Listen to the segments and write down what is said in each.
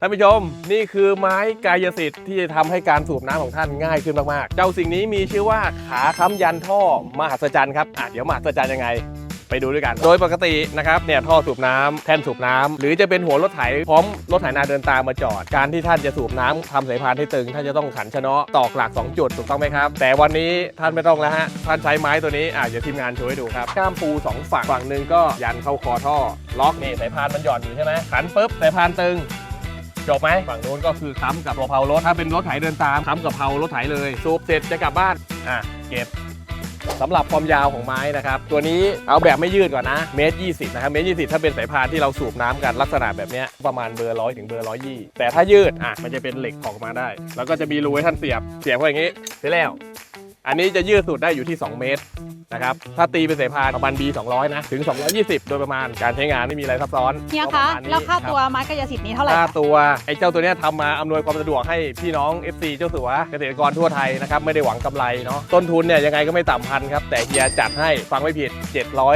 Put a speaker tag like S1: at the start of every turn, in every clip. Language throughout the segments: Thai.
S1: ท่านผู้ชมนี่คือไม้กายสิทธิ์ที่จะทำให้การสูบน้ำของท่านง่ายขึ้นมากๆ เจ้าสิ่งนี้มีชื่อว่าขาค้ำยันท่อมหัศจรรย์ครับอะเดี๋ยวมหัศจรรย์ยังไง ไปดูด้วยกัน โดยปกตินะครับเนี่ยท่อสูบน้ำแท่นสูบน้ำหรือจะเป็นหัวรถไถพร้อมรถไถนาเดินตามมาจอด การที่ท่านจะสูบน้ำทำสายพานให้ตึง ท่านจะต้องขันชะเนาะตอกหลัก 2 จุดถูกต้องไหมครับ แต่วันนี้ท่านไม่ต้องแล้วฮะท่านใช้ไม้ตัวนี้อะเดี๋ยวทีมงานโชว์ให้ดูครับก้ามปูสองฝั่งฝั่งหนึ่งก็ยันเข้าคอท่อล็อกนี่สายพานมันหย่อนอยู่ใช่ไหมขันปุ๊บสายพานตึง จบไหมฝั่งนู้นก็คือค้ำกับตัวเพารถถ้าเป็นรถไถเดินตามค้ำกับเพารถไถเลยสูบเสร็จจะกลับบ้านอะเก็บสำหรับความยาวของไม้นะครับ ตัวนี้เอาแบบไม่ยืดก่อนนะเมตรยี่สิบนะครับเมตรยี่สิบถ้าเป็นสายพานที่เราสูบน้ำกันลักษณะแบบเนี้ยประมาณเบอร์ร้อยถึงเบอร์ร้อยยี่แต่ถ้ายืดอะมันจะเป็นเหล็กออกมาได้ แล้วก็จะมีรูให้ท่านเสียบเสียบไว้อย่างนี้เสร็จแล้ว อันนี้จะยืดสุดได้อยู่ที่ 2 เมตรนะครับ ถ้าตีเป็นสายพานประมาณ B 200 นะ ถึง 220 โดยประมาณ การใช้งานไม่มีอะไรซับซ้อน
S2: เฮีย
S1: ก็ป
S2: คะ
S1: ระมาณนี้
S2: แล้วค่า
S1: รับ
S2: ตัวไม้กายสิทธิ์นี้เท่าไหร่
S1: ค่า
S2: คะ
S1: ตัวไอ้เจ้าตัวเนี้ยทำมาอำนวยความสะดวกให้พี่น้อง FC เจ้าสัวเกษตรกรทั่วไทยนะครับ ไม่ได้หวังกำไรเนาะ ต้นทุนเนี่ยยังไงก็ไม่ต่ำพันครับ แต่เฮียจัดให้ฟังไม่ผิด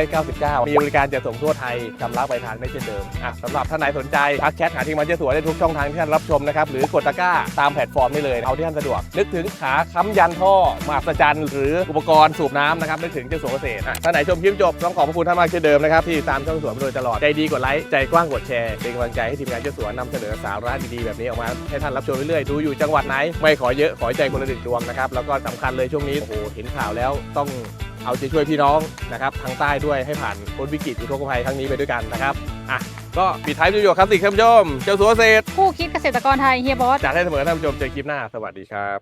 S1: 799 มีบริการจัดส่งทั่วไทยชำระปลายทางได้เช่นเดิมอะสำหรับท่านไหนสนใจทักแชทหาทีมงานเจ้าสัวได้ทุกช่องทางที่ท่านรับชมนะครับหรือกดตะกร้าตามแพลตฟอร์มได้เลยเอาที่ท่านสะดวก นึกถึงขาค้ำยันท่อมหัศจรรย์หรืออุปกรณ์สูบน้ำนะครับนึกถึงเจ้าสัวเกษตรอะท่านไหนชมคลิปจบต้องขอบพระคุณท่านมากเช่นเดิมนะครับที่ตามช่องสัวมาโดยตลอดใจดีกดไลค์ใจกว้างกดแชร์เป็นกำลังใจให้ทีมงานเจ้าสัวนำเสนอสาระดีๆแบบนี้ออกมาให้ท่านรับชมเรื่อยๆดูอยู่จังหวัดไหนไม่ขอเยอะขอใจคนละหนึ่งดวงนะครับแล้วก็สำคัญเลยช่วงนี้โอ้โหเห็นข่าวแล้วต้องเอาใจช่วยพี่น้องนะครับทางใต้ด้วยให้ผ่านพ้นวิกฤตอุทกภัยครั้งนี้ไปด้วยกันนะครับอะก็ปิดท้ายประโยชน์ครับสิท่านผู้ชมเจ้าสัวเกษตร
S2: คู่คิดเกษตรกรไทยเฮียบอส
S1: จัดให้เสมอท่านผู้ชมเจอคลิปหน้า สวัสดีครับ